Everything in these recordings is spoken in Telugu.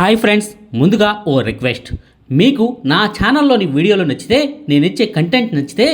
హాయ్ ఫ్రెండ్స్ ముందుగా ఓ రిక్వెస్ట్. మీకు నా ఛానల్లోని వీడియోలు నచ్చితే నేను ఇచ్చే కంటెంట్ నచ్చితే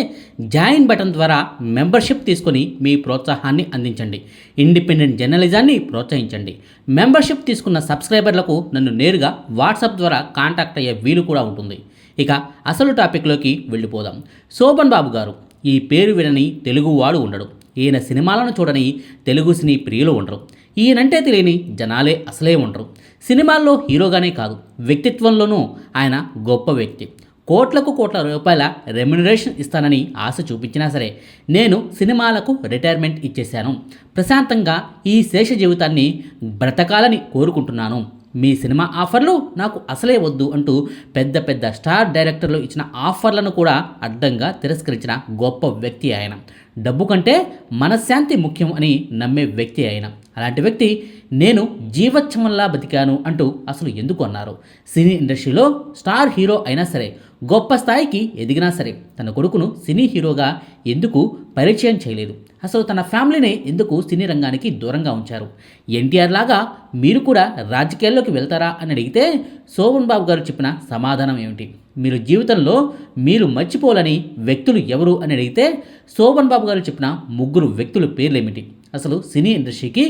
జాయిన్ బటన్ ద్వారా మెంబర్షిప్ తీసుకొని మీ ప్రోత్సాహాన్ని అందించండి. ఇండిపెండెంట్ జర్నలిజాన్ని ప్రోత్సహించండి. మెంబర్షిప్ తీసుకున్న సబ్స్క్రైబర్లకు నన్ను నేరుగా వాట్సాప్ ద్వారా కాంటాక్ట్ అయ్యే వీలు కూడా ఉంటుంది. ఇక అసలు టాపిక్లోకి వెళ్ళిపోదాం. శోభన్ బాబు గారు ఈ పేరు వినని తెలుగువాడు ఉండడు. ఈయన సినిమాలను చూడని తెలుగు సినీ ప్రియులు ఉండరు. ఈయనంటే తెలియని జనాలే అసలే ఉండరు. సినిమాల్లో హీరోగానే కాదు వ్యక్తిత్వంలోనూ ఆయన గొప్ప వ్యక్తి. కోట్లకు కోట్ల రూపాయల రెమ్యునరేషన్ ఇస్తానని ఆశ చూపించినా సరే నేను సినిమాలకు రిటైర్మెంట్ ఇచ్చేశాను. ప్రశాంతంగా ఈ శేష జీవితాన్ని బ్రతకాలని కోరుకుంటున్నాను. మీ సినిమా ఆఫర్లు నాకు అసలే వద్దు అంటూ పెద్ద పెద్ద స్టార్ డైరెక్టర్లు ఇచ్చిన ఆఫర్లను కూడా అడ్డంగా తిరస్కరించిన గొప్ప వ్యక్తి ఆయన. డబ్బు కంటే మనశ్శాంతి ముఖ్యం అని నమ్మే వ్యక్తి ఆయన. అలాంటి వ్యక్తి నేను జీవోత్సవంలా బతికాను అంటూ అసలు ఎందుకు అన్నారు. సినీ ఇండస్ట్రీలో స్టార్ హీరో అయినా సరే గొప్ప స్థాయికి ఎదిగినా సరే తన కొడుకును సినీ హీరోగా ఎందుకు పరిచయం చేయలేదు? అసలు తన ఫ్యామిలీని ఎందుకు సినీ రంగానికి దూరంగా ఉంచారు? ఎన్టీఆర్ లాగా మీరు కూడా రాజకీయాల్లోకి వెళ్తారా అని అడిగితే శోభన్ బాబు గారు చెప్పిన సమాధానం ఏమిటి? మీరు జీవితంలో మీరు మర్చిపోలని వ్యక్తులు ఎవరు అని అడిగితే శోభన్ బాబు గారు చెప్పిన ముగ్గురు వ్యక్తుల పేర్లేమిటి? అసలు సినీ ఇండస్ట్రీకి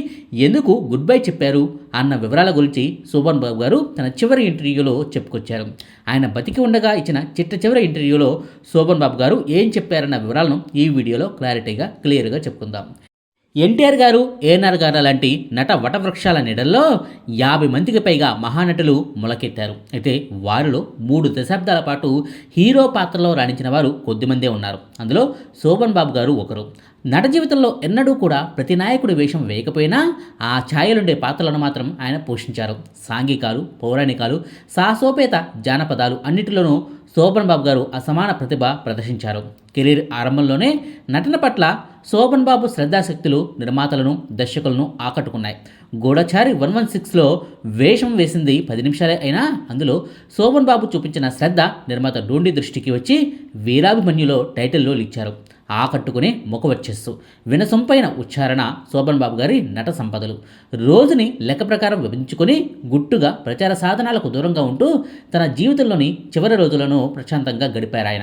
ఎందుకు గుడ్ బై చెప్పారు అన్న వివరాల గురించి శోభన్ బాబు గారు తన చివరి ఇంటర్వ్యూలో చెప్పుకొచ్చారు. ఆయన బతికి ఉండగా ఇచ్చిన చిట్ట చివరి ఇంటర్వ్యూలో శోభన్ బాబు గారు ఏం చెప్పారన్న వివరాలను ఈ వీడియోలో క్లారిటీగా క్లియర్గా చెప్పుకుందాం. ఎన్టీఆర్ గారు ఏఎన్ఆర్ గారు లాంటి నట వటవృక్షాల నీడల్లో యాభై మందికి పైగా మహానటులు మొలకెత్తారు. అయితే వారిలో మూడు దశాబ్దాల పాటు హీరో పాత్రలో రాణించిన వారు కొద్దిమందే ఉన్నారు. అందులో శోభన్ బాబు గారు ఒకరు. నట జీవితంలో ఎన్నడూ కూడా ప్రతి నాయకుడి వేషం వేయకపోయినా ఆ ఛాయలుండే పాత్రలను మాత్రం ఆయన పోషించారు. సాంఘికాలు పౌరాణికాలు సాహసోపేత జానపదాలు అన్నిటిలోనూ శోభన్ బాబు గారు అసమాన ప్రతిభ ప్రదర్శించారు. కెరీర్ ఆరంభంలోనే నటన పట్ల శోభన్ బాబు శ్రద్ధాశక్తులు నిర్మాతలను దర్శకులను ఆకట్టుకున్నాయి. గూఢచారి వన్ వన్ సిక్స్లో వేషం వేసింది పది నిమిషాలే అయినా అందులో శోభన్ బాబు చూపించిన శ్రద్ధ నిర్మాత డోండి దృష్టికి వచ్చి వీరాభిమన్యులో టైటిల్లో ఇచ్చారు ఆకట్టుకునే ముఖ వినసొంపైన ఉచ్చారణ శోభన్ బాబు గారి నట సంపదలు. రోజుని లెక్క ప్రకారం విభజించుకొని గుట్టుగా ప్రచార సాధనాలకు దూరంగా ఉంటూ తన జీవితంలోని చివరి రోజులను ప్రశాంతంగా గడిపారు ఆయన.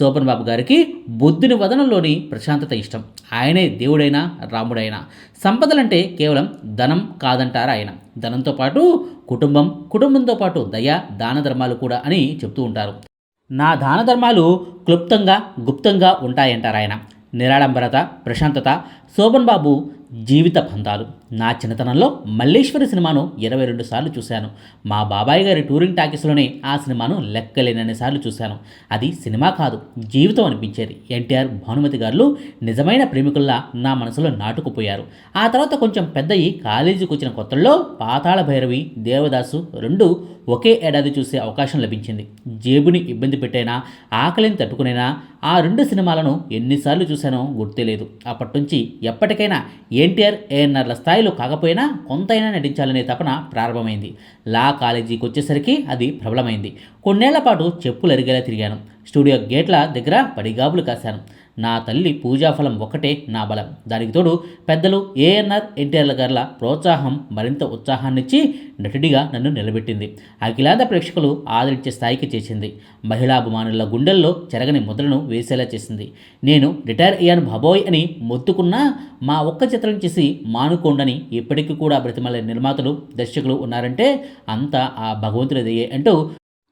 శోభన్ బాబు గారికి బుద్ధుని వదనంలోని ప్రశాంతత ఇష్టం. ఆయనే దేవుడైనా రాముడైనా. సంపదలంటే కేవలం ధనం కాదంటారు ఆయన. ధనంతో పాటు కుటుంబం కుటుంబంతో పాటు దయ దాన ధర్మాలు కూడా అని చెప్తూ ఉంటారు. నా దాన ధర్మాలు క్లుప్తంగా గుప్తంగా ఉంటాయంటారు ఆయన నిరాడంబరత ప్రశాంతత శోభన్ బాబు జీవిత బంధాలు నా చిన్నతనంలో మల్లేశ్వరి సినిమాను ఇరవై రెండు సార్లు చూశాను. మా బాబాయ్ గారి టూరింగ్ టాకీస్లోనే ఆ సినిమాను లెక్కలేనన్ని సార్లు చూశాను. అది సినిమా కాదు జీవితం అనిపించేది. ఎన్టీఆర్ భానుమతి గారు నిజమైన ప్రేమికుల్లా నా మనసులో నాటుకుపోయారు. ఆ తర్వాత కొంచెం పెద్దయి కాలేజీకి వచ్చిన కొత్తల్లో పాతాళ భైరవి దేవదాసు రెండు ఒకే ఏడాది చూసే అవకాశం లభించింది. జేబుని ఇబ్బంది పెట్టైనా ఆకలిని తట్టుకునైనా ఆ రెండు సినిమాలను ఎన్నిసార్లు చూశానో గుర్తులేదు. అప్పటి నుంచి ఎప్పటికైనా ఎన్టీఆర్ ఏఎన్ఆర్ల స్థాయిలో కాకపోయినా కొంతైనా నటించాలనే తపన ప్రారంభమైంది. లా కాలేజీకి వచ్చేసరికి అది ప్రబలమైంది. కొన్నేళ్ళ పాటు చెప్పులు అరిగేలా తిరిగాను. స్టూడియో గేట్ల దగ్గర పడిగాబులు కాశాను. నా తల్లి పూజాఫలం ఒక్కటే నా బలం. దానికి తోడు పెద్దలు ఏఎన్ఆర్ ఎన్టీఆర్ల గార్ల ప్రోత్సాహం మరింత ఉత్సాహాన్నిచ్చి నటుడిగా నన్ను నిలబెట్టింది. అఖిలాంధ్ర ప్రేక్షకులు ఆదరించే స్థాయికి చేసింది. మహిళాభిమానుల గుండెల్లో చెరగని ముద్రను వేసేలా చేసింది. నేను రిటైర్ అయ్యాను బాబోయ్ అని మొత్తుకున్నా మా ఒక్క చిత్రం చేసి మానుకోండని ఇప్పటికీ కూడా బ్రతిమలే నిర్మాతలు దర్శకులు ఉన్నారంటే అంతా ఆ భగవంతుడిదయ్యే అంటూ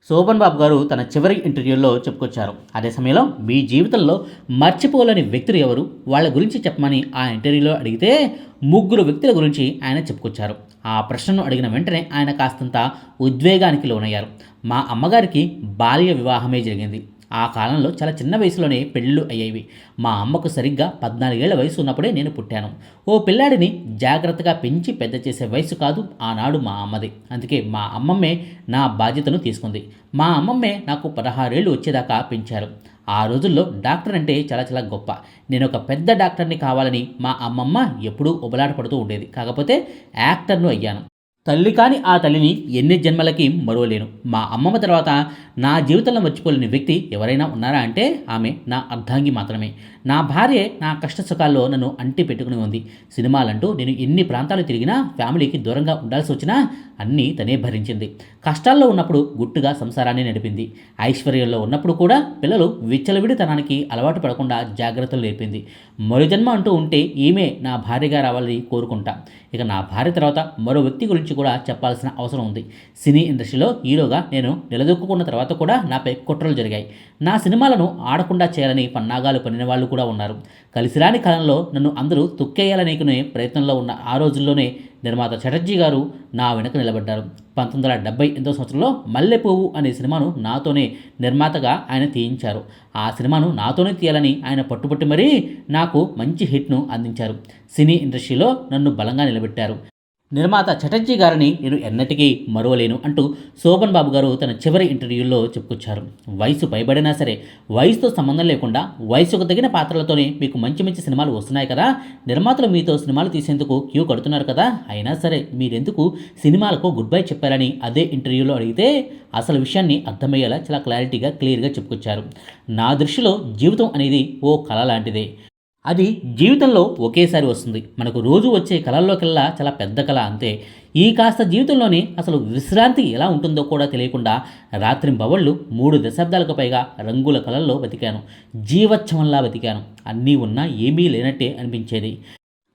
శోభన్ బాబు గారు తన చివరి ఇంటర్వ్యూలో చెప్పుకొచ్చారు. అదే సమయంలో మీ జీవితంలో మర్చిపోలేని వ్యక్తులు ఎవరు? వాళ్ళ గురించి చెప్పమని ఆ ఇంటర్వ్యూలో అడిగితే ముగ్గురు వ్యక్తుల గురించి ఆయన చెప్పుకొచ్చారు. ఆ ప్రశ్నను అడిగిన వెంటనే ఆయన కాస్తంత ఉద్వేగానికి లోనయ్యారు. మా అమ్మగారికి బాల్య వివాహమే జరిగింది. ఆ కాలంలో చాలా చిన్న వయసులోనే పెళ్ళిళ్ళు అయ్యేవి. మా అమ్మకు సరిగ్గా పద్నాలుగేళ్ళ వయసు ఉన్నప్పుడే నేను పుట్టాను. ఓ పిల్లాడిని జాగ్రత్తగా పెంచి పెద్ద చేసే వయసు కాదు ఆనాడు మా అమ్మది. అందుకే మా అమ్మమ్మే నా బాధ్యతను తీసుకుంది. మా అమ్మమ్మే నాకు పదహారేళ్ళు వచ్చేదాకా పెంచారు. ఆ రోజుల్లో డాక్టర్ అంటే చాలా చాలా గొప్ప. నేను ఒక పెద్ద డాక్టర్ని కావాలని మా అమ్మమ్మ ఎప్పుడూ ఉబలాట పడుతూ ఉండేది. కాకపోతే యాక్టర్ను అయ్యాను. తల్లి కాని ఆ తల్లిని ఎన్ని జన్మలకి మరువలేను. మా అమ్మమ్మ తర్వాత నా జీవితంలో మర్చిపోలేని వ్యక్తి ఎవరైనా ఉన్నారా అంటే ఆమె నా అర్ధాంగి మాత్రమే. నా భార్య నా కష్ట సుఖాల్లో నన్ను అంటి పెట్టుకుని ఉంది. సినిమాలంటూ నేను ఎన్ని ప్రాంతాలు తిరిగినా ఫ్యామిలీకి దూరంగా ఉండాల్సి వచ్చినా అన్నీ తనే భరించింది. కష్టాల్లో ఉన్నప్పుడు గుట్టుగా సంసారాన్ని నడిపింది. ఐశ్వర్యంలో ఉన్నప్పుడు కూడా పిల్లలు విచ్చలవిడితనానికి అలవాటు పడకుండా జాగ్రత్తలు నేర్పింది. మరో జన్మ అంటూ ఉంటే ఈమె నా భార్యగా రావాలని కోరుకుంటా. ఇక నా భార్య తర్వాత మరో వ్యక్తి గురించి కూడా చెప్పాల్సిన అవసరం ఉంది. సినీ ఇండస్ట్రీలో హీరోగా నేను నిలదొక్కున్న తర్వాత కూడా నాపై కుట్రలు జరిగాయి. నా సినిమాలను ఆడకుండా చేయాలని పన్నాగాలు పనిన వాళ్ళు కూడా ఉన్నారు. కలిసిరాని కాలంలో నన్ను అందరూ తుక్కేయాలనేకునే ప్రయత్నంలో ఉన్న ఆ రోజుల్లోనే నిర్మాత చటర్జీ గారు నా వెనుక నిలబడ్డారు. పంతొమ్మిది వందల డెబ్బై ఎనిమిదో సంవత్సరంలో మల్లెపువ్వు అనే సినిమాను నాతోనే నిర్మాతగా ఆయన తీయించారు. ఆ సినిమాను నాతోనే తీయాలని ఆయన పట్టుబట్టి మరీ నాకు మంచి హిట్ను అందించారు. సినీ ఇండస్ట్రీలో నన్ను బలంగా నిలబెట్టారు. నిర్మాత చటర్జీ గారిని నేను ఎన్నటికీ మరువలేను అంటూ శోభన్ బాబు గారు తన చివరి ఇంటర్వ్యూలో చెప్పుకొచ్చారు. వయసు పైబడినా సరే వయసుతో సంబంధం లేకుండా వయసుకు తగిన పాత్రలతోనే మీకు మంచి మంచి సినిమాలు వస్తున్నాయి కదా? నిర్మాతలు మీతో సినిమాలు తీసేందుకు క్యూ కడుతున్నారు కదా? అయినా సరే మీరెందుకు సినిమాలకు గుడ్ బై చెప్పారని అదే ఇంటర్వ్యూలో అడిగితే అసలు విషయాన్ని అర్థమయ్యేలా చాలా క్లారిటీగా క్లియర్గా చెప్పుకొచ్చారు. నా దృష్టిలో జీవితం అనేది ఓ కళ లాంటిదే. అది జీవితంలో ఒకేసారి వస్తుంది. మనకు రోజు వచ్చే కళల్లోకెల్లా చాలా పెద్ద కళ అంతే. ఈ కాస్త జీవితంలోనే అసలు విశ్రాంతి ఎలా ఉంటుందో కూడా తెలియకుండా రాత్రింబవళ్ళు మూడు దశాబ్దాలకు పైగా రంగుల కళల్లో బతికాను. జీవచ్ఛవంలా బతికాను. అన్నీ ఉన్నా ఏమీ లేనట్టే అనిపించేది.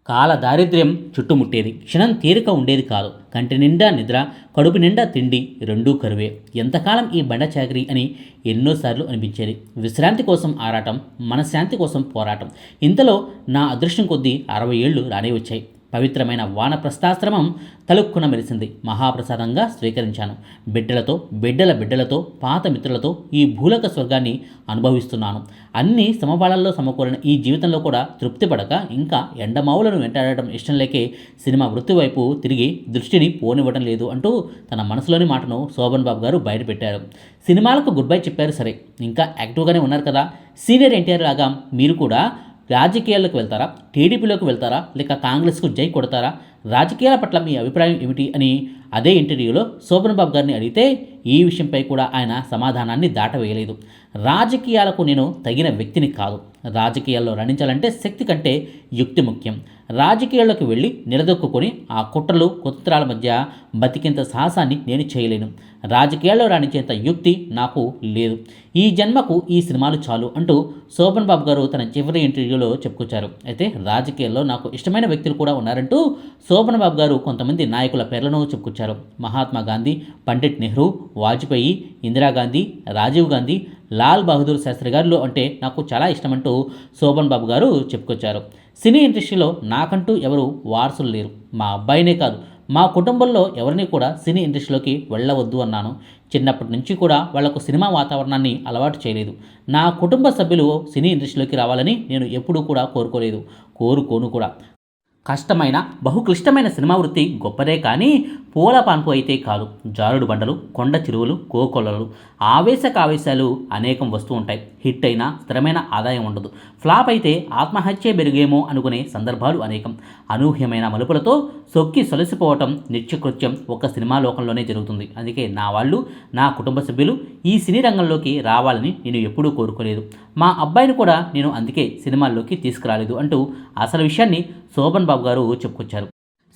కాల దారిద్ర్యం చుట్టుముట్టేది. క్షణం తీరిక ఉండేది కాదు. కంటి నిండా నిద్ర కడుపు నిండా తిండి రెండూ కరువే. ఎంతకాలం ఈ బండ చాకరీ అని ఎన్నోసార్లు అనిపించేది. విశ్రాంతి కోసం ఆరాటం మనశ్శాంతి కోసం పోరాటం. ఇంతలో నా అదృష్టం కొద్దీ అరవై ఏళ్ళు రానే వచ్చాయి. పవిత్రమైన వానప్రస్థాశ్రమం తలుక్కున మెరిసింది. మహాప్రసాదంగా స్వీకరించాను. బిడ్డలతో బిడ్డల బిడ్డలతో పాత మిత్రులతో ఈ భూలక స్వర్గాన్ని అనుభవిస్తున్నాను. అన్ని సమబాళల్లో సమకూరిన ఈ జీవితంలో కూడా తృప్తి పడక ఇంకా ఎండమావులను వెంటాడటం ఇష్టం లేకే సినిమా వృత్తి వైపు తిరిగి దృష్టిని పోనివ్వడం లేదు అంటూ తన మనసులోని మాటను శోభన్ బాబు గారు బయటపెట్టారు. సినిమాలకు గుడ్ బై చెప్పారు సరే. ఇంకా యాక్టివ్గానే ఉన్నారు కదా. సీనియర్ ఎన్టీఆర్ లాగా మీరు కూడా రాజకీయాల్లోకి వెళ్తారా? టీడీపీలోకి వెళ్తారా? లేక కాంగ్రెస్కు జై కొడతారా? రాజకీయాల పట్ల మీ అభిప్రాయం ఏమిటి అని అదే ఇంటర్వ్యూలో శోభన్ బాబు గారిని అడిగితే ఈ విషయంపై కూడా ఆయన సమాధానాన్ని దాటవేయలేదు. రాజకీయాలకు నేను తగిన వ్యక్తిని కాదు. రాజకీయాల్లో రణించాలంటే శక్తి కంటే యుక్తి ముఖ్యం. రాజకీయాల్లోకి వెళ్ళి నిలదొక్కుని ఆ కుట్రలు కుతంత్రాల మధ్య బతికేంత సాహసాన్ని నేను చేయలేను. రాజకీయాల్లో రాణించేంత యుక్తి నాకు లేదు. ఈ జన్మకు ఈ సినిమాలు చాలు అంటూ శోభన్ బాబు గారు తన చివరి ఇంటర్వ్యూలో చెప్పుకొచ్చారు. అయితే రాజకీయాల్లో నాకు ఇష్టమైన వ్యక్తులు కూడా ఉన్నారంటూ శోభన్ బాబు గారు కొంతమంది నాయకుల పేర్లను చెప్పుకొచ్చారు. మహాత్మా గాంధీ పండిట్ నెహ్రూ వాజ్పేయి ఇందిరాగాంధీ రాజీవ్ గాంధీ లాల్ బహదూర్ శాస్త్రి గారు అంటే నాకు చాలా ఇష్టమంటూ శోభన్ బాబు గారు చెప్పుకొచ్చారు. సినీ ఇండస్ట్రీలో నాకంటూ ఎవరు వారసులు లేరు. మా అబ్బాయినే కాదు మా కుటుంబంలో ఎవరిని కూడా సినీ ఇండస్ట్రీలోకి వెళ్ళవద్దు అన్నాను. చిన్నప్పటి నుంచి కూడా వాళ్ళకు సినిమా వాతావరణాన్ని అలవాటు చేయలేదు. నా కుటుంబ సభ్యులు సినీ ఇండస్ట్రీలోకి రావాలని నేను ఎప్పుడూ కూడా కోరుకోలేదు. కోరుకోను కూడా. కష్టమైన బహుక్లిష్టమైన సినిమా వృత్తి గొప్పదే కానీ పూల పాన్పు అయితే కాదు. జారుడు బండలు కొండ చెరువులు కోకొల్లలు ఆవేశకావేశాలు అనేకం వస్తూ ఉంటాయి. హిట్ అయినా స్థిరమైన ఆదాయం ఉండదు. ఫ్లాప్ అయితే ఆత్మహత్య పెరిగేమో అనుకునే సందర్భాలు అనేకం. అనూహ్యమైన మలుపులతో సొక్కి సొలసిపోవటం నిత్యకృత్యం ఒక సినిమా లోకంలోనే జరుగుతుంది. అందుకే నా వాళ్ళు నా కుటుంబ సభ్యులు ఈ సినీ రంగంలోకి రావాలని నేను ఎప్పుడూ కోరుకోలేదు. మా అబ్బాయిని కూడా నేను అందుకే సినిమాల్లోకి తీసుకురాలేదు అంటూ అసలు విషయాన్ని శోభన్ బాబు గారు చెప్పుకొచ్చారు.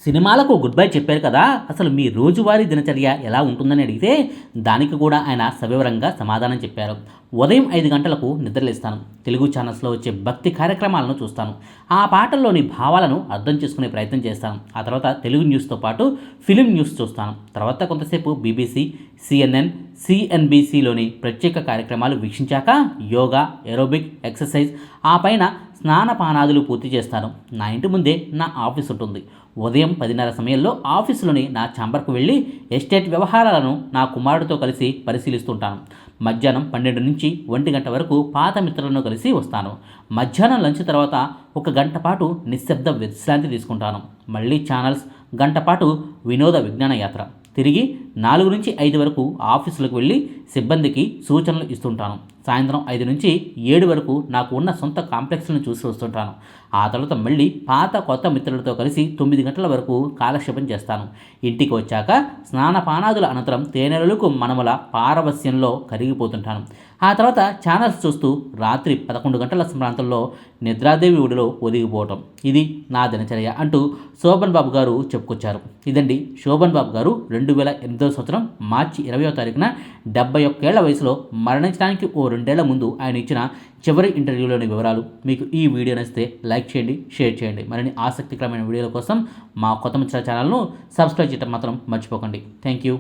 సినిమాలకు గుడ్ బై చెప్పారు కదా అసలు మీ రోజువారీ దినచర్య ఎలా ఉంటుందని అడిగితే దానికి కూడా ఆయన సవివరంగా సమాధానం చెప్పారు. ఉదయం ఐదు గంటలకు నిద్రలేస్తాను. తెలుగు ఛానల్స్లో వచ్చే భక్తి కార్యక్రమాలను చూస్తాను. ఆ పాటల్లోని భావాలను అర్థం చేసుకునే ప్రయత్నం చేస్తాను. ఆ తర్వాత తెలుగు న్యూస్తో పాటు ఫిలిం న్యూస్ చూస్తాను. తర్వాత కొంతసేపు బీబీసీ సిఎన్ఎన్ సిఎన్బిసిలోని ప్రత్యేక కార్యక్రమాలు వీక్షించాక యోగా ఏరోబిక్ ఎక్సర్సైజ్ ఆ పైన స్నానపానాదులు పూర్తి చేస్తాను. నా ఇంటి ముందే నా ఆఫీస్ ఉంటుంది. ఉదయం పదిన్నర సమయంలో ఆఫీసులోని నా ఛాంబర్కు వెళ్ళి ఎస్టేట్ వ్యవహారాలను నా కుమారుడితో కలిసి పరిశీలిస్తుంటాను. మధ్యాహ్నం పన్నెండు నుంచి ఒంటి గంట వరకు పాత మిత్రులను కలిసి వస్తాను. మధ్యాహ్నం లంచ్ తర్వాత ఒక గంట పాటు నిశ్శబ్ద విశ్రాంతి తీసుకుంటాను. మళ్ళీ ఛానల్స్ గంట పాటు వినోద విజ్ఞాన యాత్ర. తిరిగి నాలుగు నుంచి ఐదు వరకు ఆఫీసులకు వెళ్ళి సిబ్బందికి సూచనలు ఇస్తుంటాను. సాయంత్రం ఐదు నుంచి ఏడు వరకు నాకు ఉన్న సొంత కాంప్లెక్స్లను చూసి వస్తుంటాను. ఆ తర్వాత మళ్ళీ పాత కొత్త మిత్రులతో కలిసి తొమ్మిది గంటల వరకు కాలక్షేపం చేస్తాను. ఇంటికి వచ్చాక స్నానపానాదుల అనంతరం తేనెలకు మనమల పారవస్యంలో కరిగిపోతుంటాను. ఆ తర్వాత ఛానల్స్ చూస్తూ రాత్రి పదకొండు గంటల ప్రాంతంలో నిద్రాదేవి ఒడిలో ఒదిగిపోవటం. ఇది నా దినచర్య అంటూ శోభన్ బాబు గారు చెప్పుకొచ్చారు. ఇదండి శోభన్ బాబు గారు రెండు వేల ఎనిమిదవ సంవత్సరం మార్చి ఇరవయో తారీఖున డెబ్బై ఒక్కేళ్ళ వయసులో మరణించడానికి ఓ రెండేళ్ళ ముందు ఆయన ఇచ్చిన చివరి ఇంటర్వ్యూలోని వివరాలు. మీకు ఈ వీడియో నచ్చితే లైక్ చేయండి షేర్ చేయండి. మరిన్ని ఆసక్తికరమైన వీడియోల కోసం మా కొత్త మిత్ర ఛానల్ను సబ్స్క్రైబ్ చేయడం మాత్రం మర్చిపోకండి. Thank you